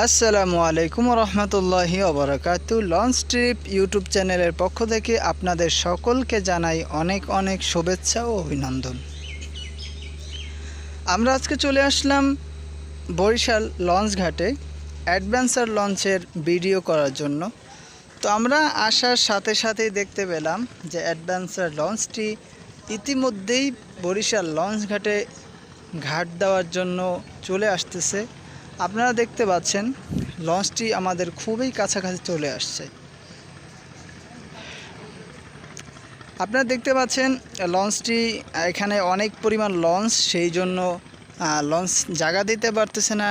আসসালামু আলাইকুম রহমতুল্লাহি ওবরাকাত। লঞ্চ ট্রিপ ইউটিউব চ্যানেলের পক্ষ থেকে আপনাদের সকলকে জানাই অনেক অনেক শুভেচ্ছা ও অভিনন্দন। আমরা আজকে চলে আসলাম বরিশাল লঞ্চ ঘাটে অ্যাডভেঞ্চার লঞ্চের ভিডিও করার জন্য। তো আমরা আসার সাথে সাথেই দেখতে পেলাম যে অ্যাডভেঞ্চার লঞ্চটি ইতিমধ্যেই বরিশাল লঞ্চ ঘাটে ঘাট দেওয়ার জন্য চলে আসতেছে। আপনারা দেখতে পাচ্ছেন, লঞ্চটি আমাদের খুবই কাছাকাছি চলে আসছে। আপনারা দেখতে পাচ্ছেন, লঞ্চটি, এখানে অনেক পরিমাণ লঞ্চ, সেই জন্য লঞ্চ জায়গা দিতে পারতেছে না,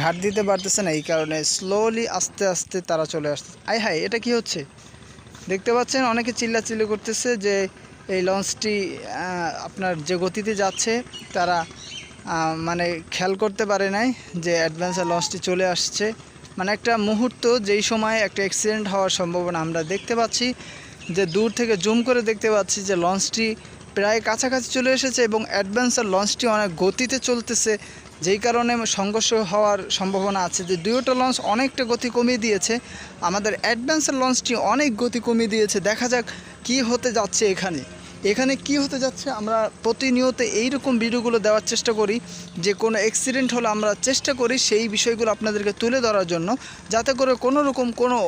ঘাট দিতে পারতেছে না, এই কারণে স্লোলি আস্তে আস্তে তারা চলে আসছে। আই হাই এটা কি হচ্ছে? দেখতে পাচ্ছেন, অনেকে চিল্লাচিল্লি করতেছে যে এই লঞ্চটি আপনার যে গতিতে যাচ্ছে, তারা মানে খেয়াল করতে পারে নাই যে অ্যাডভেঞ্চার লঞ্চটি চলে আসছে। মানে একটা মুহূর্ত, যেই সময় একটা অ্যাক্সিডেন্ট হওয়ার সম্ভাবনা আমরা দেখতে পাচ্ছি, যে দূর থেকে জুম করে দেখতে পাচ্ছি যে লঞ্চটি প্রায় কাছাকাছি চলে এসেছে এবং অ্যাডভেঞ্চার লঞ্চটি অনেক গতিতে চলতেছে, যেই কারণে সংঘর্ষ হওয়ার সম্ভাবনা আছে যে দুইটা লঞ্চ অনেকটা গতি কমিয়ে দিয়েছে। আমাদের অ্যাডভেঞ্চার লঞ্চটি অনেক গতি কমিয়ে দিয়েছে। দেখা যাক কি হতে যাচ্ছে এখানে। এখানে কি হতে যাচ্ছে, আমরা প্রতিনিয়ত এইরকম ভিডিওগুলো দেওয়ার চেষ্টা করি, যে কোনো অ্যাক্সিডেন্ট হলে আমরা চেষ্টা করি সেই বিষয়গুলো আপনাদেরকে তুলে ধরার জন্য, যাতে করে কোনো রকম কোনো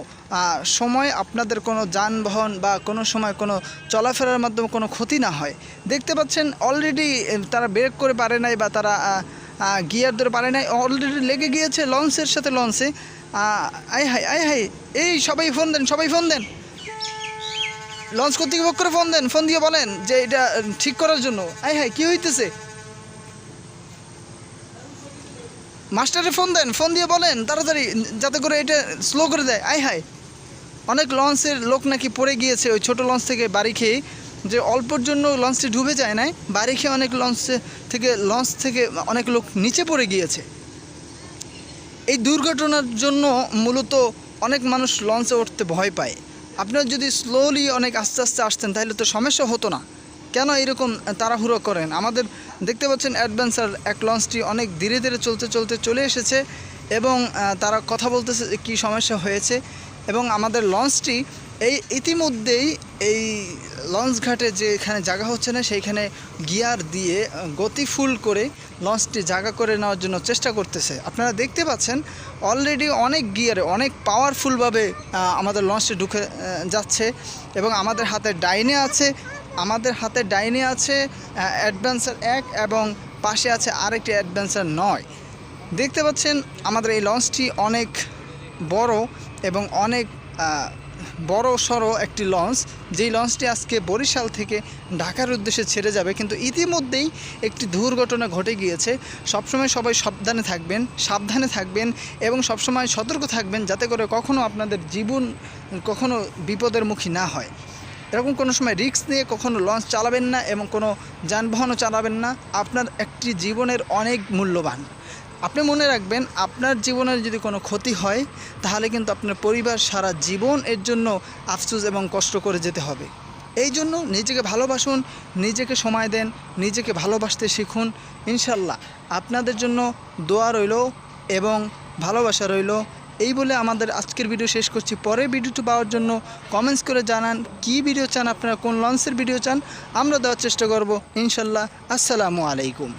সময় আপনাদের কোনো যানবাহন বা কোনো সময় কোনো চলাফেরার মাধ্যমে কোনো ক্ষতি না হয়। দেখতে পাচ্ছেন অলরেডি তারা ব্রেক করে পারে নাই বা তারা গিয়ার ধরে পারে নাই অলরেডি লেগে গিয়েছে লঞ্চের সাথে লঞ্চে আই হাই আই হাই এই সবাই ফোন দেন, সবাই ফোন দেন। লঞ্চ কর্তৃপক্ষের ফোন দেন? ফোন দিয়ে বলেন যে এটা ঠিক করার জন্য। আই হাই কি হইতেছে? মাস্টারে ফোন দেন, ফোন দিয়ে বলেন তাড়াতাড়ি, যাতে করে এটা স্লো করে দেয়। আই হাই অনেক লঞ্চের লোক নাকি পড়ে গিয়েছে ওই ছোট লঞ্চ থেকে বাড়ি খেয়ে, যে অল্পর জন্য লঞ্চটি ডুবে যায় নাই, বাড়ি খেয়ে অনেক লঞ্চ থেকে লঞ্চ থেকে অনেক লোক নিচে পড়ে গিয়েছে। এই দুর্ঘটনার জন্য মূলত অনেক মানুষ লঞ্চে উঠতে ভয় পায়। আপনারা যদি স্লোলি অনেক আস্তে আস্তে আসতেন, তাহলে তো সমস্যা হতো না। কেন এরকম তাড়াহুড়ো করেন? আমাদের দেখতে পাচ্ছেন অ্যাডভেঞ্চার এক লঞ্চটি অনেক ধীরে ধীরে চলতে চলতে চলে এসেছে এবং তারা কথা বলতেছে কি সমস্যা হয়েছে এবং আমাদের লঞ্চটি এই ইতিমধ্যেই এই লঞ্চ ঘাটে যে এখানে জায়গা হচ্ছে না, সেইখানে গিয়ার দিয়ে গতি ফুল করে লঞ্চটি জায়গা করে নেওয়ার জন্য চেষ্টা করতেছে। আপনারা দেখতে পাচ্ছেন অলরেডি অনেক গিয়ারে, অনেক পাওয়ারফুলভাবে আমাদের লঞ্চটি ঢুকে যাচ্ছে এবং আমাদের হাতে ডাইনে আছে, আমাদের হাতে ডাইনে আছে অ্যাডভেঞ্চার এক এবং পাশে আছে আরেকটি অ্যাডভেঞ্চার নয়। দেখতে পাচ্ছেন, আমাদের এই লঞ্চটি অনেক বড় এবং অনেক বড় সড়ো একটি লঞ্চ। যেই লঞ্চটি আজকে বরিশাল থেকে ঢাকার উদ্দেশ্যে ছেড়ে যাবে, কিন্তু ইতিমধ্যেই একটি দুর্ঘটনা ঘটে গিয়েছে। সবসময় সবাই সাবধানে থাকবেন সাবধানে থাকবেন এবং সবসময় সতর্ক থাকবেন যাতে করে কখনো আপনাদের জীবন কখনো বিপদের মুখী না হয়। এরকম কোনো সময় রিস্ক নিয়ে কখনো লঞ্চ চালাবেন না এবং কোনো যানবাহনও চালাবেন না। আপনার একটি জীবনের অনেক মূল্যবান। আপনি মনে রাখবেন, আপনার জীবনের যদি কোনো ক্ষতি হয়, তাহলে কিন্তু আপনার পরিবার সারা জীবন এর জন্য আফসুস এবং কষ্ট করে যেতে হবে। এই জন্য নিজেকে ভালোবাসুন, নিজেকে সময় দেন, নিজেকে ভালোবাসতে শিখুন। ইনশাল্লাহ আপনাদের জন্য দোয়া রইল এবং ভালোবাসা রইল। এই বলে আমাদের আজকের ভিডিও শেষ করছি। পরের ভিডিওটি পাওয়ার জন্য কমেন্টস করে জানান কি ভিডিও চান, আপনারা কোন লঞ্চের ভিডিও চান, আমরা দেওয়ার চেষ্টা করব। ইনশাল্লাহ আসসালামু আলাইকুম।